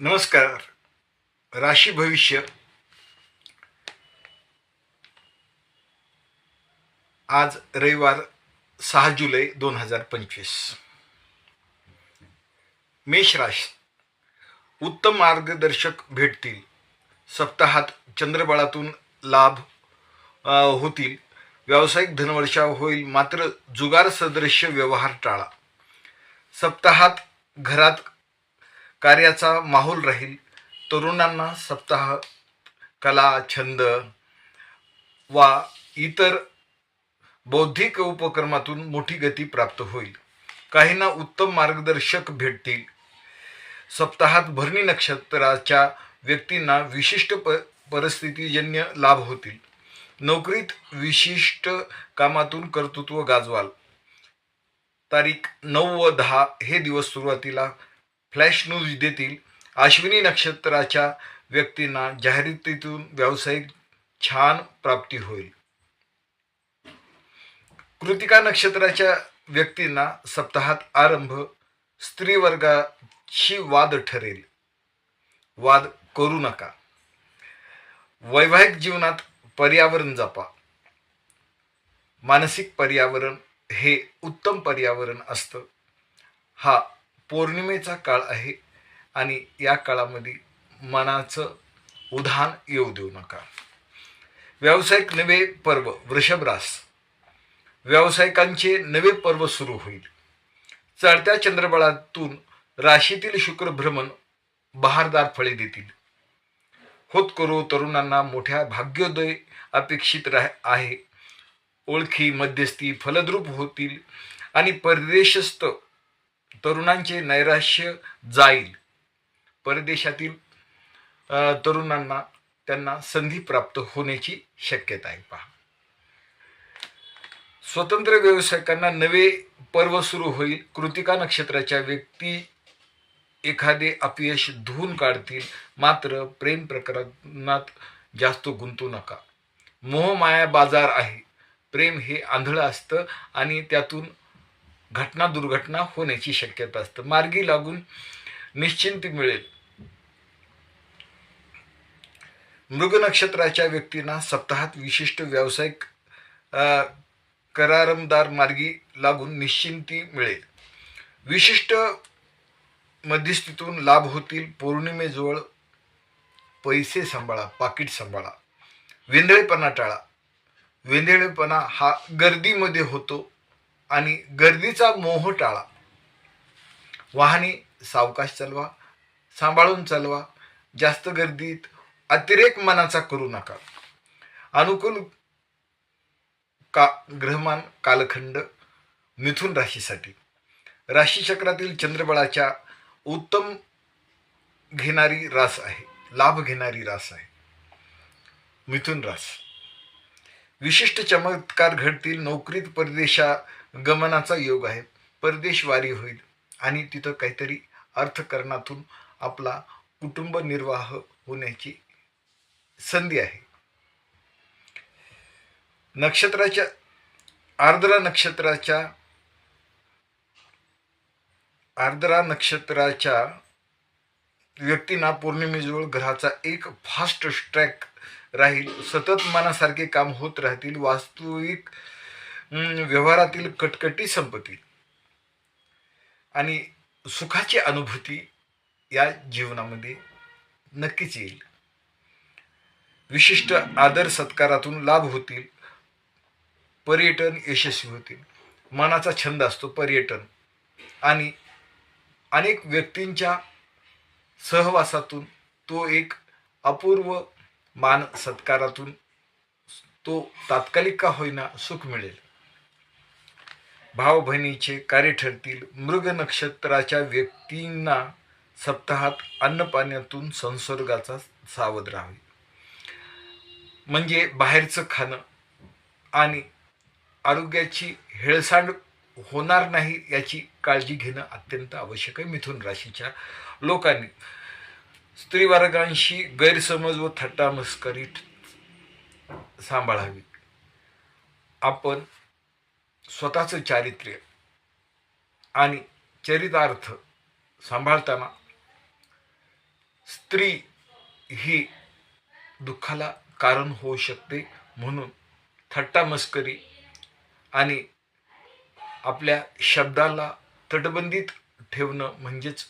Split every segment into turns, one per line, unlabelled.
नमस्कार. राशी भविष्य. आज रविवार सहा जुलै दोन हजार पंचवीस. मेष राशी. उत्तम मार्गदर्शक भेटतील. सप्ताहात चंद्रबळातून लाभ होतील. व्यावसायिक धनवर्षा होईल. मात्र जुगार सदृश्य व्यवहार टाळा. सप्ताहात घरात कार्याचा माहोल राहील. तरुणांना सप्ताह कला छंद वा इतर बौद्धिक उपक्रमातून मोठी गती प्राप्त होईल. काहींना उत्तम मार्गदर्शक भेटतील. सप्ताहात भरणी नक्षत्राच्या व्यक्तींना विशिष्ट प परिस्थितीजन्य लाभ होतील. नोकरीत विशिष्ट कामातून कर्तृत्व गाजवाल. तारीख नऊ व दहा हे दिवस सुरुवातीला फ्लॅश न्यूज देतील अश्विनी नक्षत्राच्या व्यक्तींना जाहिरातीतून व्यावसायिक छान प्राप्ती होईल. कृतिका नक्षत्राच्या व्यक्तींना सप्ताहात आरंभ स्त्रीवर्गाशी वाद ठरेल. वाद करू नका. वैवाहिक जीवनात पर्यावरण जपा. मानसिक पर्यावरण हे उत्तम पर्यावरण असतं. हा पौर्णिमेचा काळ आहे आणि या काळामध्ये मनाचं उधाण येऊ देऊ नका. व्यावसायिक नवे पर्व वृषभरास. व्यावसायिकांचे नवे पर्व सुरू होईल. चढत्या चंद्रबळातून राशीतील शुक्रभ्रमण बहारदार फळे देतील. होत करू तरुणांना मोठ्या भाग्योदय अपेक्षित राह आहे. ओळखी मध्यस्थी फलद्रूप होतील आणि परदेशस्थ तरुणांचे नैराश्य जाईल. परदेशातील तरुणांना त्यांना संधी प्राप्त होण्याची शक्यता आहे पहा. स्वतंत्र व्यावसायिकांना नवे पर्व सुरू होईल. कृतिका नक्षत्राच्या व्यक्ती एखादे अपयश धुवून काढतील. मात्र प्रेम प्रकरणात जास्त गुंतू नका. मोहमाया बाजार आहे. प्रेम हे आंधळं असतं आणि त्यातून घटना दुर्घटना होण्याची शक्यता असतं. मार्गी लागून निश्चिंती मिळेल. मृग नक्षत्राच्या व्यक्तींना सप्ताहात विशिष्ट व्यावसायिक करारमदार मार्गी लागून निश्चिंती मिळेल. विशिष्ट मध्यस्थीतून लाभ होतील. पौर्णिमेजवळ पैसे सांभाळा पाकिट सांभाळा. वेंधळेपणा टाळा. वेंधळेपणा हा गर्दीमध्ये होतो. आणि गर्दीचा मोह टाळा. वाहने सावकाश चालवा सांभाळून चालवा जास्त गर्दीत अतिरेक मनाचा करू नका. अनुकूल का ग्रहमान कालखंड मिथुन राशीसाठी. राशीचक्रातील चंद्रबळाच्या उत्तम घेणारी रास आहे लाभ घेणारी रास आहे. मिथुन रास विशिष्ट चमत्कार घडतील नोकरीत परदेशा गमनाचा योग आहे. परदेशवारी होईल. आणि तिथं काहीतरी अर्थकरणातून आपला कुटुंब निर्वाह होण्याची संधी आहे. नक्षत्राच्या आर्द्रा नक्षत्राच्या आर्द्रा नक्षत्राच्या व्यक्तींना पौर्णिमेजवळ ग्रहाचा एक फास्ट ट्रॅक राहील. सतत मनासारखे काम होत राहतील. वास्तविक व्यवहारातील कटकटी संपतील आणि सुखाची अनुभूती या जीवनामध्ये नक्कीच येईल. विशिष्ट आदर सत्कारातून लाभ होतील पर्यटन यशस्वी होतील. मनाचा छंद असतो पर्यटन आणि अनेक व्यक्तींच्या सहवासातून तो एक अपूर्व मान सत्कारातून तो तात्कालिक का होईना सुख मिळेल. भाव बहिणीचे कार्य ठरतील. मृग नक्षत्राच्या व्यक्तींना सप्ताहात अन्नपाण्यातून संसर्गाचा सावध राहावे. म्हणजे बाहेरचं खाणं आणि आरोग्याची हेळसांड होणार नाही याची काळजी घेणं अत्यंत आवश्यक आहे मिथुन राशीच्या लोकांनी. स्त्रीवर्गांशी गैरसमज व थट्टा मस्करी सांभाळावी. आपण स्वतःचं चारित्र्य आणि चरितार्थ सांभाळताना स्त्री ही दुःखाला कारण होऊ शकते म्हणून थट्टा मस्करी आणि आपल्या शब्दाला तटबंदीत ठेवणं म्हणजेच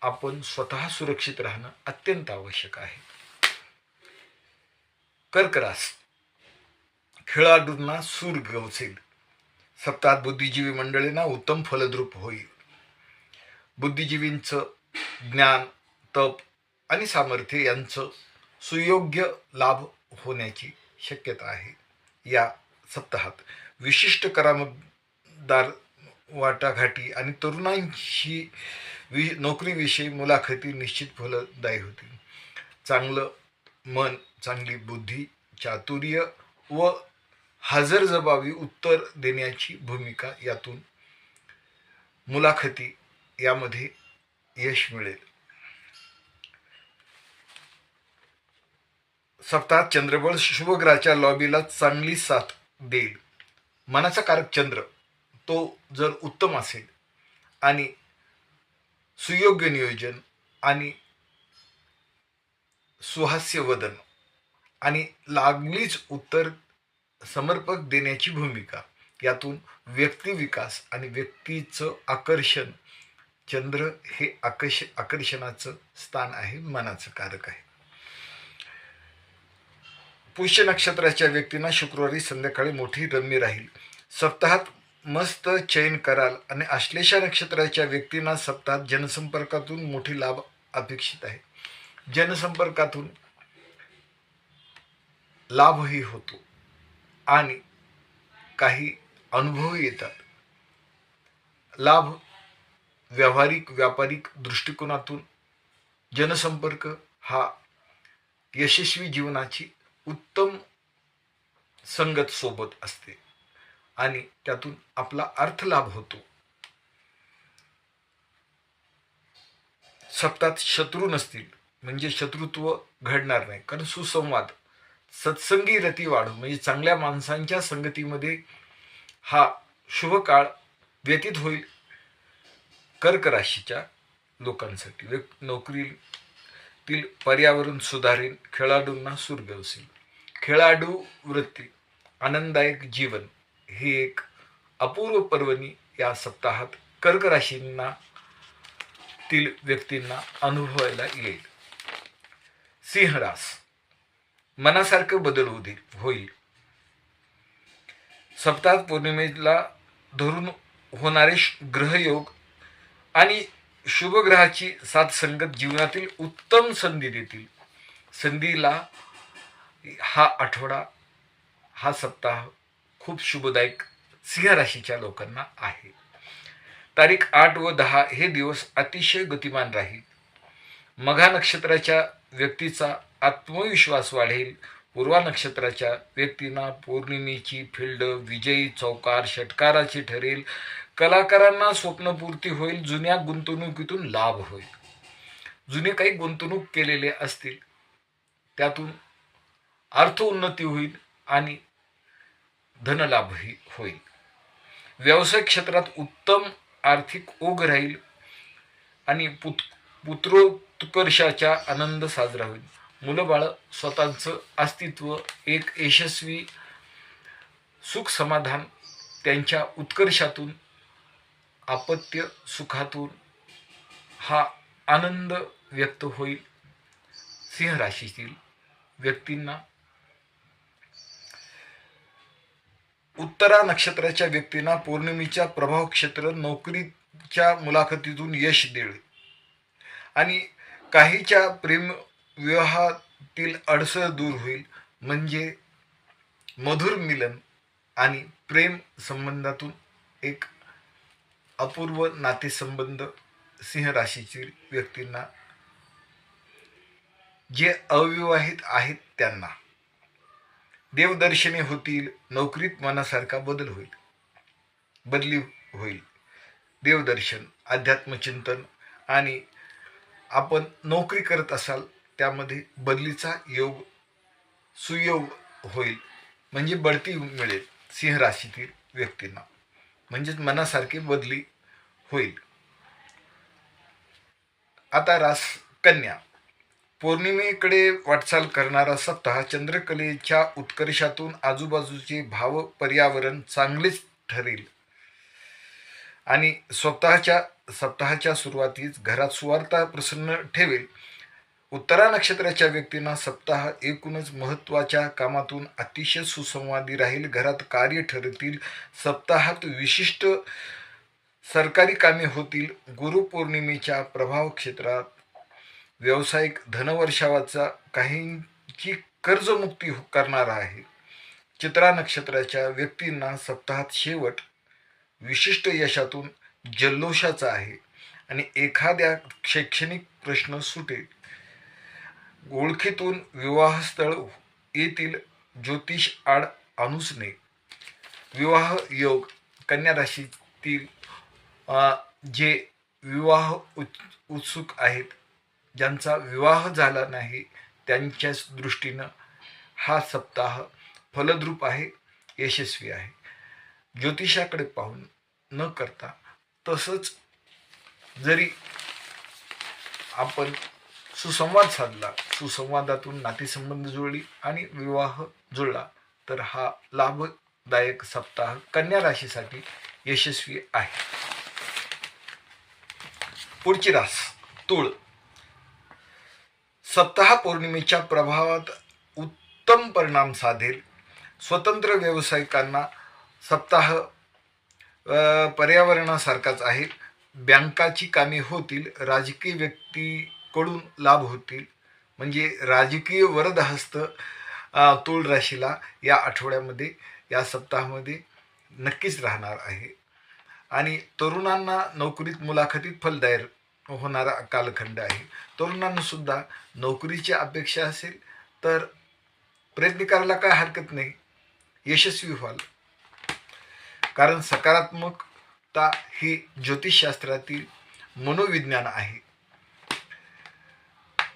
आपण स्वतः सुरक्षित राहणं अत्यंत आवश्यक आहे. कर्करास खेळाडूंना सूर गवसेल. सप्ताहात बुद्धिजीवी मंडळींना उत्तम फलद्रूप होईल. बुद्धिजीवींचं ज्ञान तप आणि सामर्थ्य यांचं सुयोग्य लाभ होण्याची शक्यता आहे. या सप्ताहात विशिष्ट करामदार वाटाघाटी आणि तरुणांशी वि नोकरीविषयी मुलाखती निश्चित फलदायी होतील. चांगलं मन चांगली बुद्धी चातुर्य व हजरजबाबी उत्तर देण्याची भूमिका यातून मुलाखती यामध्ये यश मिळेल. सप्ताहात चंद्रबळ शुभग्रहाच्या लॉबीला चांगली साथ देईल. मनाचा कारक चंद्र तो जर उत्तम असेल आणि सुयोग्य नियोजन आणि सुहास्य वदन आणि लागलीच उत्तर समर्पक देण्याची भूमिका. यातून व्यक्ती विकास आणि व्यक्तीचं आकर्षण चंद्र हे आकर्ष आकर्षणाचं स्थान आहे मनाचं कारक आहे. पुष्य नक्षत्राच्या व्यक्तींना शुक्रवारी संध्याकाळी मोठी रम्य राहील. सप्ताहात मस्त चयन कराल आणि आश्लेषा नक्षत्राच्या व्यक्तींना सप्ताहात जनसंपर्कातून मोठी लाभ अपेक्षित आहे. जनसंपर्कातून लाभही होतो. आणि काही अनुभव येतात. लाभ व्यावहारिक व्यापारिक दृष्टिकोनातून जनसंपर्क हा यशस्वी जीवनाची उत्तम संगत सोबत असते आणि त्यातून आपला अर्थ लाभ होतो. सप्तात शत्रू नसतील म्हणजे शत्रुत्व घडणार नाही कारण सुसंवाद सत्संगी रती वाढो. म्हणजे चांगल्या माणसांच्या संगतीमध्ये हा शुभ काळ व्यतीत होईल कर्क राशीच्या लोकांसाठी. व्यक- नोकरीतील पर्यावरण सुधारेल खेळाडूंना सुरगवसेल. खेळाडू वृत्ती आनंददायक जीवन हे एक अपूर्व पर्वणी या सप्ताहात कर्क राशींना तील व्यक्तींना अनुभवायला येईल. सिंहरास मनासारखं बदल होतील होईल. सप्ताह पौर्णिमेला धरून होणारे श- ग्रहयोग आणि शुभग्रहाची साथ संगत जीवनातील उत्तम संधी देतील. संधीला हा आठवडा हा सप्ताह खूप शुभदायक सिंह राशीच्या लोकांना आहे. तारीख आठ व दहा हे दिवस अतिशय गतिमान राहील. मघा नक्षत्राच्या व्यक्तीचा आत्मविश्वास वाढेल. पूर्वा नक्षत्राच्या व्यक्तींना पौर्णिमेची फिल्ड विजयी चौकार षटकाराची ठरेल. कलाकारांना स्वप्नपूर्ती होईल. जुन्या गुंतवणुकीतून लाभ होईल. जुने काही गुंतवणूक केलेले असतील त्यातून अर्थ उन्नती होईल आणि धनलाभही होईल. व्यवसाय क्षेत्रात उत्तम आर्थिक ओघ राहील आणि पुत पुत्रोत्कर्षाचा आनंद साजरा होईल. मुलं बाळं स्वतःचं अस्तित्व एक यशस्वी सुख समाधान त्यांच्या उत्कर्षातून आपत्य सुखातून हा आनंद व्यक्त होईल. सिंह राशीतील व्यक्तींना उत्तरा नक्षत्राच्या व्यक्तींना पौर्णिमेच्या प्रभाव क्षेत्र नोकरीच्या मुलाखतीतून यश देईल. आणि काहीच्या प्रेम विवाहातील अडसर दूर होईल. म्हणजे मधुर मिलन आणि प्रेम संबंधातून एक अपूर्व नातेसंबंध सिंह राशीतील व्यक्तींना जे अविवाहित आहेत त्यांना. देवदर्शने होतील नोकरीत मनासारखा बदल होईल. बदली होईल. देवदर्शन अध्यात्मचिंतन आणि आपण नोकरी करत असाल त्यामध्ये बदलीचा योग सुयोग होईल. म्हणजे बढती मिळेल सिंह राशीतील व्यक्तींना. म्हणजेच मनासारखी बदली होईल. आता रास कन्या. पौर्णिमेकडे वाटचाल करणारा सप्ताह चंद्रकलेच्या उत्कर्षातून आजूबाजूचे भाव पर्यावरण चांगलेच ठरेल. आणि स्वतःच्या सप्ताहाच्या सुरुवातीस घरात सुवार्ता प्रसन्न ठेवेल. उत्तरा नक्षत्राच्या व्यक्तींना सप्ताह एकूणच महत्त्वाच्या कामातून अतिशय सुसंवादी राहील. घरात कार्य ठरतील. सप्ताहात विशिष्ट सरकारी कामे होतील. गुरुपौर्णिमेच्या प्रभाव क्षेत्रात व्यावसायिक धनवर्षावाचा काहींची कर्जमुक्ती करणार आहे. चित्रा नक्षत्राच्या व्यक्तींना सप्ताहात शेवट विशिष्ट यशातून जल्लोषाचा आहे आणि एखाद्या शैक्षणिक प्रश्न सुटेल. ओळखीतून विवाहस्थळ येथील ज्योतिष आड अनुसने. नये विवाह योग कन्या राशीतील जे विवाह उत् उत्सुक आहेत ज्यांचा विवाह झाला नाही त्यांच्याच दृष्टीनं हा सप्ताह फलद्रूप आहे यशस्वी आहे. ज्योतिषाकडे पाहून न करता तसंच जरी आपण सुसंवाद साधला. सुसंवादातून नातेसंबंध जुळली आणि विवाह जुळला. तर हा लाभदायक सप्ताह कन्या राशीसाठी यशस्वी आहे. पुढची रास तुळ. सप्ताह पौर्णिमेच्या प्रभावात उत्तम परिणाम साधेल. स्वतंत्र व्यावसायिकांना सप्ताह पर्यावरणासारखाच आहे. बँकाची कामे होतील. राजकीय व्यक्ती कडून लाभ होतील. म्हणजे राजकीय वरदहस्त अ, तुळ राशीला या आठवड्यामध्ये या सप्ताहामध्ये नक्कीच राहणार आहे. आणि तरुणांना नोकरीत मुलाखतीत फलदायक होणारा कालखंड आहे. तरुणांनासुद्धा नोकरीची अपेक्षा असेल तर प्रयत्न करायला काय हरकत नाही. यशस्वी व्हाल. कारण सकारात्मकता ही ज्योतिषशास्त्रातील मनोविज्ञान आहे.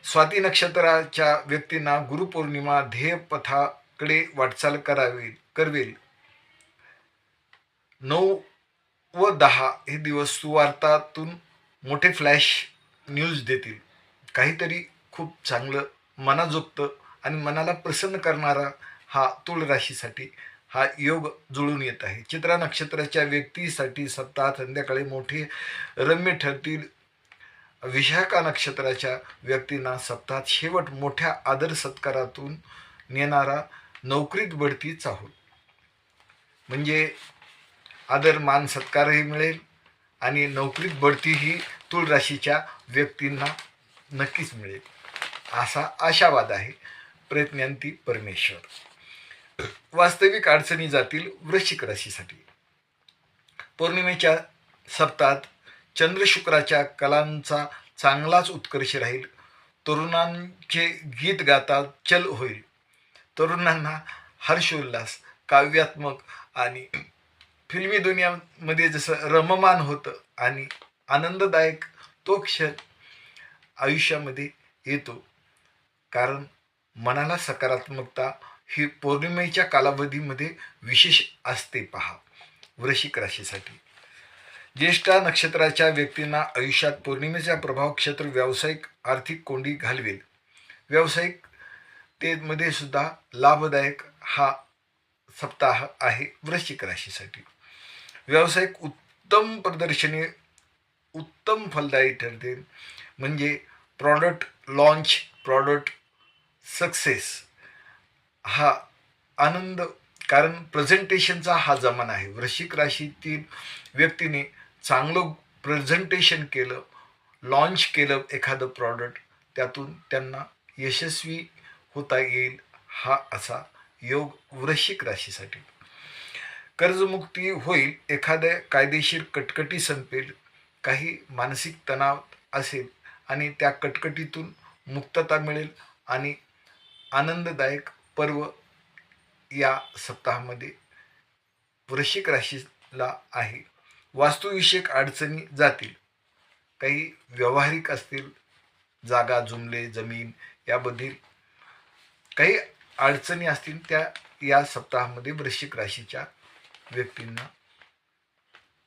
स्वाती नक्षत्राच्या व्यक्तींना गुरुपौर्णिमा ध्येयपथाकडे वाटचाल करावी करवेल. नऊ व दहा हे दिवस सुवार्तातून मोठे फ्लॅश न्यूज देतील. काहीतरी खूप चांगलं मनाजोगतं आणि मनाला प्रसन्न करणारा हा तुळ राशीसाठी हा योग जुळून येत आहे. चित्रा नक्षत्राच्या व्यक्तीसाठी सप्ताह संध्याकाळी मोठे रम्य ठरतील विशाखा नक्षत्राच्या व्यक्तींना सप्ताहात शेवट मोठ्या आदर सत्कारातून नेणारा नोकरीत बढतीच आहोत म्हणजे आदर मान सत्कारही मिळेल आणि नोकरीत बढतीही तुळ राशीच्या व्यक्तींना नक्कीच मिळेल. असा आशावाद आहे प्रयत्नांती परमेश्वर. वास्तविक अडचणी जातील वृश्चिक राशीसाठी. पौर्णिमेच्या सप्ताहात चंद्र शुक्राच्या कलांचा चांगलाच उत्कर्ष राहील. तरुणांचे गीत गाता चल होईल. तरुणांना हर्षोल्लास काव्यात्मक आणि फिल्मी दुनियामध्ये जसं रममान होतं आणि आनंददायक तो क्षण आयुष्यामध्ये येतो. कारण मनाला सकारात्मकता ही पौर्णिमेच्या कालावधीमध्ये विशेष असते पहा. वृश्चिक राशीसाठी. ज्येष्ठा नक्षत्राच्या व्यक्तींना आयुष्यात पौर्णिमेचा प्रभाव क्षेत्र व्यावसायिक आर्थिक कोंडी घालवेल. व्यावसायिक तेमध्ये सुद्धा लाभदायक हा सप्ताह आहे वृश्चिक राशीसाठी. व्यावसायिक उत्तम प्रदर्शने उत्तम फलदायी ठरते. म्हणजे प्रॉडक्ट लॉन्च प्रॉडक्ट सक्सेस हा आनंद कारण प्रेझेंटेशनचा हा जमाना आहे. वृश्चिक राशीतील व्यक्तीने चांगलं प्रेझेंटेशन केलं लॉन्च केलं एखादं प्रॉडक्ट त्यातून त्यांना यशस्वी होता येईल हा असा योग वृश्चिक राशीसाठी. कर्जमुक्ती होईल एखाद्या कायदेशीर कटकटी संपेल काही मानसिक तणाव असेल आणि त्या कटकटीतून मुक्तता मिळेल आणि आनंददायक पर्व या सप्ताहामध्ये वृश्चिक राशीला आहे. वास्तुविषयक अडचणी जातील. काही व्यावहारिक असतील जागा जुमले जमीन याबद्दल काही अडचणी असतील त्या या सप्ताहामध्ये वृश्चिक राशीच्या व्यक्तींना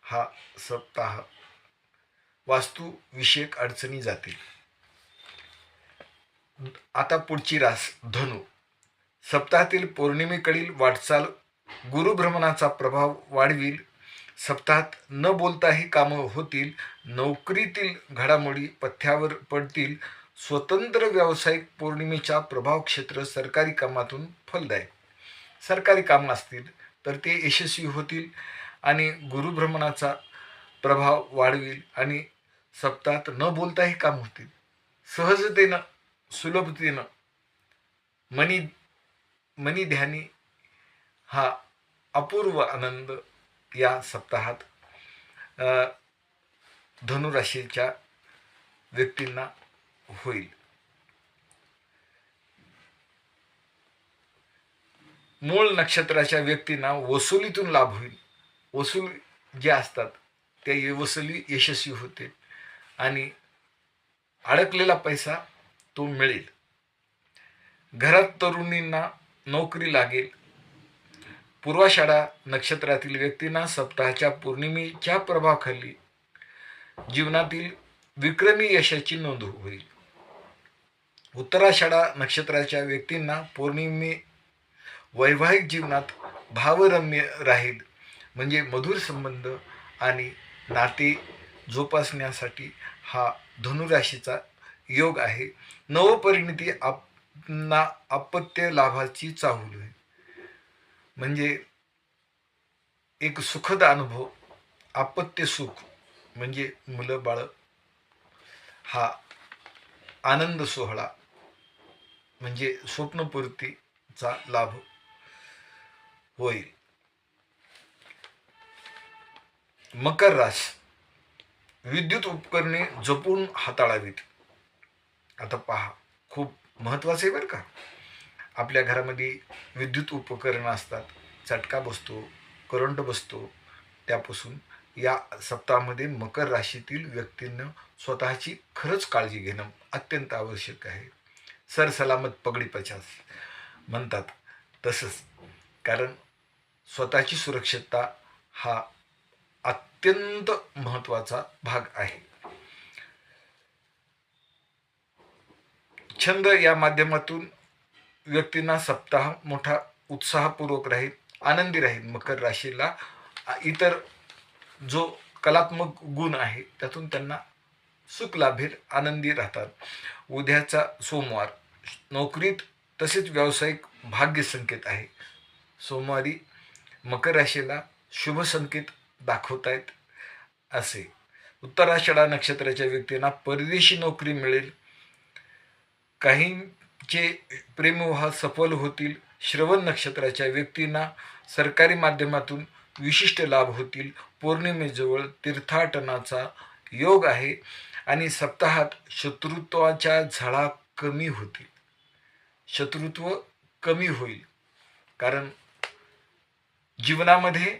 हा सप्ताह वास्तुविषयक अडचणी जातील. आता पुढची रास धनु. सप्ताहातील पौर्णिमेकडील वाटचाल गुरुभ्रमणाचा प्रभाव वाढविल सप्ताहात न बोलताही कामं होतील नोकरीतील घडामोडी पथ्यावर पडतील स्वतंत्र व्यावसायिक पौर्णिमेच्या प्रभाव क्षेत्र सरकारी कामातून फलदायक. सरकारी कामं असतील तर ते यशस्वी होतील आणि गुरुभ्रमणाचा प्रभाव वाढवेल आणि सप्ताहात न बोलताही काम होतील. सहजतेनं सुलभतेनं मनी मनी ध्यानी हा अपूर्व आनंद या सप्ताहात धनुराशीच्या व्यक्तींना होईल. मूळ नक्षत्राच्या व्यक्तींना वसुलीतून लाभ होईल. वसूल जे असतात त्या वसुली यशस्वी होते आणि अडकलेला पैसा तो मिळेल. घरात तरुणींना नोकरी लागेल. पूर्वाषाढा नक्षत्रातील व्यक्तींना सप्ताहाच्या पौर्णिमेच्या प्रभावाखाली जीवनातील विक्रमी यशाची नोंद होईल. उत्तराषाढा नक्षत्राच्या व्यक्तींना पौर्णिमे वैवाहिक जीवनात भावरम्य राहील म्हणजे मधुर संबंध आणि नाते जोपासण्यासाठी हा धनुराशीचा योग आहे. नवपरिणिती आपणा अपत्य लाभाची चाहूल होईल म्हणजे एक सुखद अनुभव आपत्य सुख म्हणजे मुलं बाळ हा आनंद सोहळा म्हणजे स्वप्नपूर्तीचा लाभ होईल. मकर रास विद्युत उपकरणे जपून हाताळावीत. आता पहा खूप महत्वाचं आहे बरं का. आपल्या घरामध्ये विद्युत उपकरणं असतात चटका बसतो करंट बसतो त्यापासून या सप्ताहामध्ये मकर राशीतील व्यक्तींना स्वतःची खरंच काळजी घेणं अत्यंत आवश्यक आहे. सरसलामत पगडी पचास म्हणतात तसंच कारण स्वतःची सुरक्षितता हा अत्यंत महत्त्वाचा भाग आहे. छंद या माध्यमातून व्यक्तींना सप्ताह मोठा उत्साहपूर्वक राहील आनंदी राहील मकर राशीला. इतर जो कलात्मक गुण आहे त्यातून त्यांना सुख लाभेल आनंदी राहतात. उद्याचा सोमवार नोकरीत तसेच व्यावसायिक भाग्य संकेत आहे. सोमवारी मकर राशीला शुभ संकेत दाखवतायत असे. उत्तराषाढा नक्षत्राच्या व्यक्तींना परदेशी नोकरी मिळेल. काही चे प्रेमविवाह सफल होतील श्रवण नक्षत्राच्या व्यक्तींना सरकारी माध्यमातून विशिष्ट लाभ होतील. पौर्णिमेजवळ तीर्थाटनाचा योग आहे आणि सप्ताहात शत्रुत्वाच्या झळा कमी होतील. शत्रुत्व कमी होईल. कारण जीवनामध्ये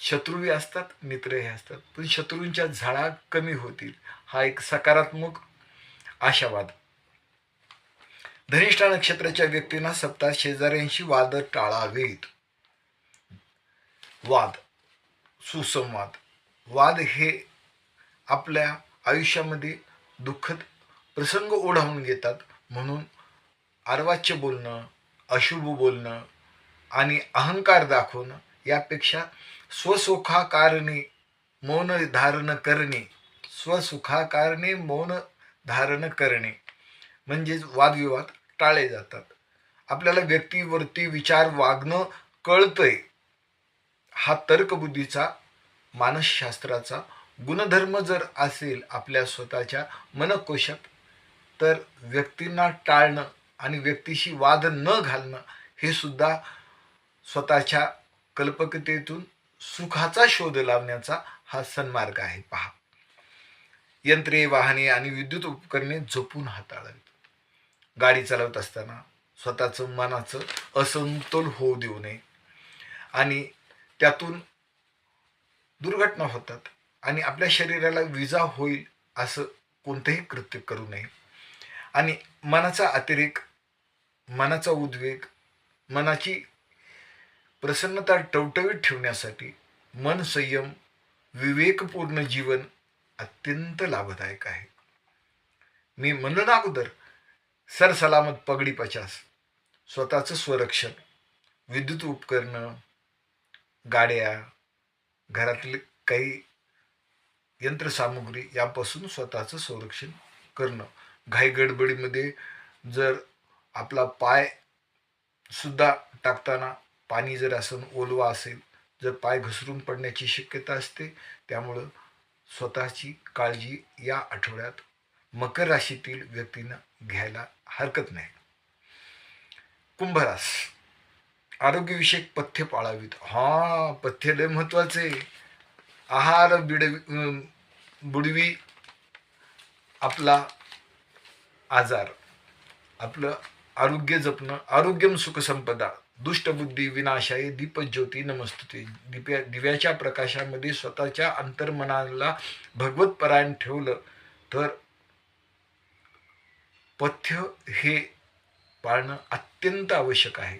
शत्रूही असतात मित्रही असतात. पण शत्रूंच्या झळा कमी होतील. हा एक सकारात्मक आशावाद धनिष्ठा नक्षत्राच्या व्यक्तींना सप्ताह शेजाऱ्यांशी वाद टाळावेत. वाद सुसंवाद. वाद हे आपल्या आयुष्यामध्ये दुःखद प्रसंग ओढावून घेतात. म्हणून अर्वाच्य बोलणं अशुभ बोलणं आणि अहंकार दाखवणं यापेक्षा स्वसुखाकारणे मौन धारण करणे स्वसुखाकारणे मौन धारण करणे म्हणजेच वादविवाद टाळले जातात. आपल्याला व्यक्तीवरती विचार वागणं कळतंय. हा तर्कबुद्धीचा मानसशास्त्राचा गुणधर्म जर असेल आपल्या स्वतःच्या मनकोशात तर व्यक्तींना टाळणं आणि व्यक्तीशी वाद न घालणं हे सुद्धा स्वतःच्या कल्पकतेतून सुखाचा शोध लावण्याचा हा सन्मार्ग आहे. पहा. यंत्रे वाहने आणि विद्युत उपकरणे जपून हाताळावीत. गाडी चालवत असताना स्वतःचं मनाचं असमतोल होऊ देऊ नये. आणि त्यातून दुर्घटना होतात आणि आपल्या शरीराला विजा होईल असं कोणतंही कृत्य करू नये. आणि मनाचा अतिरेक मनाचा उद्वेग मनाची प्रसन्नता टवटवीत ठेवण्यासाठी मन संयम विवेकपूर्ण जीवन अत्यंत लाभदायक आहे. मी म्हणलं अगोदर सरसलामत पगडी पचास. स्वतःचं स्वरक्षण. विद्युत उपकरणं गाड्या घरातील काही यंत्रसामुग्री यापासून स्वतःचं संरक्षण करणं. घाई गडबडीमध्ये जर आपला पाय सुद्धा टाकताना पाणी जर असं ओलवा असेल जर पाय घसरून पडण्याची शक्यता असते त्यामुळं स्वतःची काळजी या आठवड्यात मकर राशीतील व्यक्तीनं घ्यायला हरकत नाही. कुंभरास. आरोग्यविषयक पथ्य पाळावीत. हा पथ्य लय महत्त्वाचे आहार बिडवी बुडवी आपला आजार. आपलं आरोग्य जपणं आरोग्यम सुखसंपदा दुष्टबुद्धी विनाशाय दीपज्योती नमस्तुते. दिप्या दिव्याच्या प्रकाशामध्ये स्वतःच्या अंतर्मनाला भगवत परायण ठेवलं तर पथ्य हे पाळणं अत्यंत आवश्यक आहे.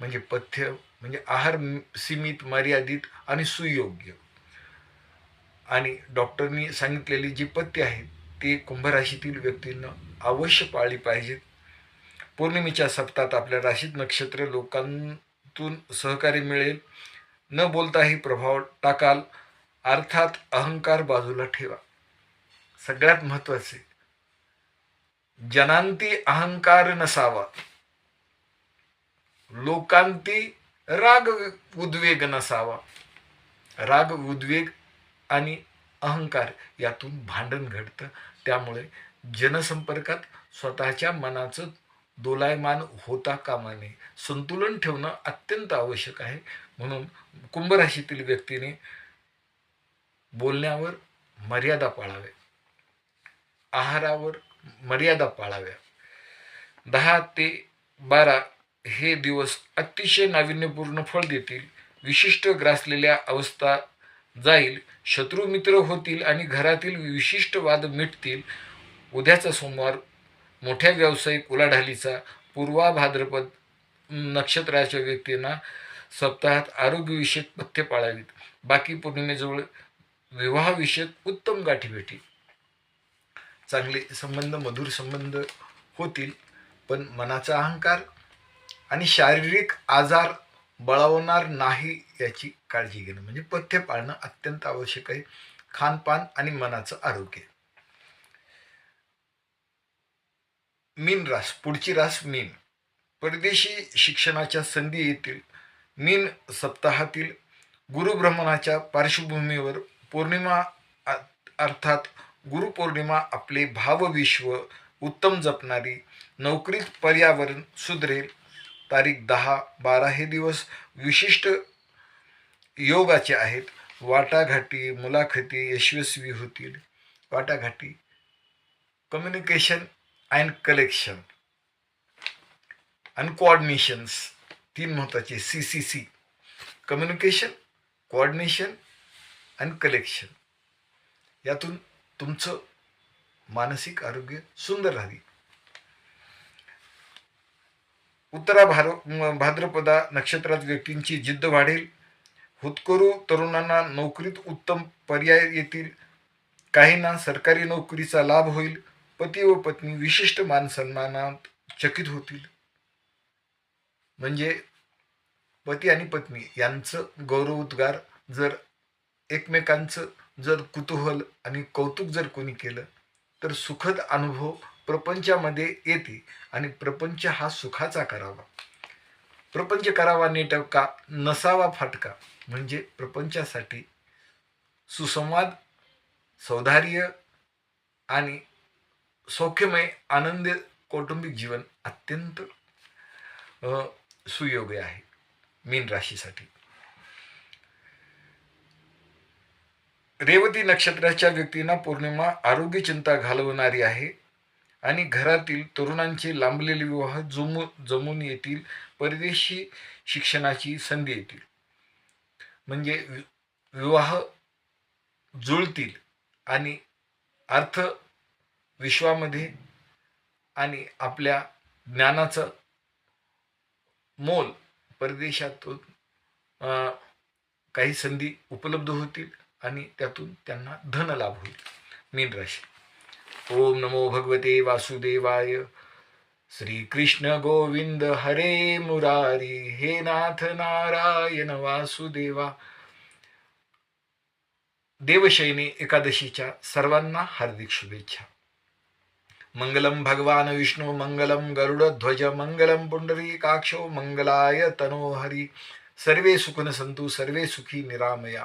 म्हणजे पथ्य म्हणजे आहार सीमित मर्यादित आणि सुयोग्य. आणि डॉक्टरनी सांगितलेली जी पथ्य आहेत ते कुंभराशीतील व्यक्तींना अवश्य पाळली पाहिजेत. पौर्णिमेच्या सप्तात आपल्या राशीत नक्षत्र लोकांतून सहकार्य मिळेल. न बोलताही प्रभाव टाकाल. अर्थात अहंकार बाजूला ठेवा. सगळ्यात महत्त्वाचे जनांती अहंकार नसावा. लोकांती राग उद्वेग नसावा. राग उद्वेग आणि अहंकार यातून भांडण घडतं. त्यामुळे जनसंपर्कात स्वतःच्या मनाचं दोलायमान होता कामा नये. संतुलन ठेवणं अत्यंत आवश्यक आहे. म्हणून कुंभराशीतील व्यक्तीने बोलण्यावर मर्यादा पाळावे. आहारावर मर्यादा पाळाव्या. दहा ते बारा हे दिवस अतिशय नाविन्यपूर्ण फळ देतील विशिष्ट ग्रासलेल्या अवस्था जाईल शत्रू मित्र होतील आणि घरातील विशिष्ट वाद मिटतील. उद्याचा सोमवार मोठ्या व्यावसायिक उलाढालीचा पूर्वा भाद्रपद नक्षत्राच्या व्यक्तींना सप्ताहात आरोग्यविषयक पथ्य पाळावीत. बाकी पौर्णिमेजवळ विवाहविषयक उत्तम गाठी भेटी. चांगले संबंध मधुर संबंध होतील पण मनाचा अहंकार आणि शारीरिक आजार बळावणार नाही याची काळजी घेणं. म्हणजे पथ्य पाळणं अत्यंत आवश्यक आहे. खानपान आणि मनाचं आरोग्य. मीन रास पुढची रास मीन. परदेशी शिक्षणाच्या संधी येतील. मीन सप्ताहातील गुरुभ्रमणाच्या पार्श्वभूमीवर पौर्णिमा अर्थात गुरुपौर्णिमा आपले भावविश्व उत्तम जपणारी नोकरीत पर्यावरण सुधरेल. तारीख दहा बारा हे दिवस विशिष्ट योगाचे आहेत. वाटाघाटी मुलाखती यशस्वी होतील. वाटाघाटी कम्युनिकेशन अँड कलेक्शन आणि कोऑर्डिनेशन्स तीन महत्त्वाचे C C C communication coordination आणि कलेक्शन यातून तुमचं मानसिक आरोग्य सुंदर राहावी. उत्तरा भार भाद्रपदा नक्षत्रात व्यक्तींची जिद्द वाढेल. हुतकरू तरुणांना नोकरीत उत्तम पर्याय येतील. काहींना सरकारी नोकरीचा लाभ होईल. पती व पत्नी विशिष्ट मान सन्मानात चकित होतील. म्हणजे पती आणि पत्नी यांचं गौरवोद्गार जर एकमेकांचं जर कुतूहल आणि कौतुक जर कोणी केलं तर सुखद अनुभव प्रपंचामध्ये येते आणि प्रपंच हा सुखाचा करावा. प्रपंच करावा नेटका नसावा फाटका? म्हणजे प्रपंचासाठी सुसंवाद सौधार्य आणि सौख्यमय आनंदी कौटुंबिक जीवन अत्यंत सुयोग्य आहे. मीन राशीसाठी. रेवती नक्षत्राच्या व्यक्तींना पौर्णिमा आरोग्य चिंता घालवणारी आहे. आणि घरातील तरुणांचे लांबलेले विवाह जमू जमून येतील परदेशी शिक्षणाची संधी येतील. म्हणजे वि- विवाह जुळतील आणि अर्थ विश्वामध्ये आणि आपल्या ज्ञानाचं मोल परदेशातून काही संधी उपलब्ध होतील. आणि त्यातून त्यांना धन लाभ होईल. मीन राशी. ओम नमो भगवते वासुदेवाय. श्री कृष्ण गोविंद हरे मुरारी. हे नाथ नारायण वासुदेवा. देवशयनी एकादशीच्या सर्वांना हार्दिक शुभेच्छा. मंगलम भगवान विष्णू मंगलम गरुडध्वज मंगलम पुंडरीकाक्षो मंगलाय तनोहरी. सर्वे सुखन संतु सर्वे सुखी निरामया.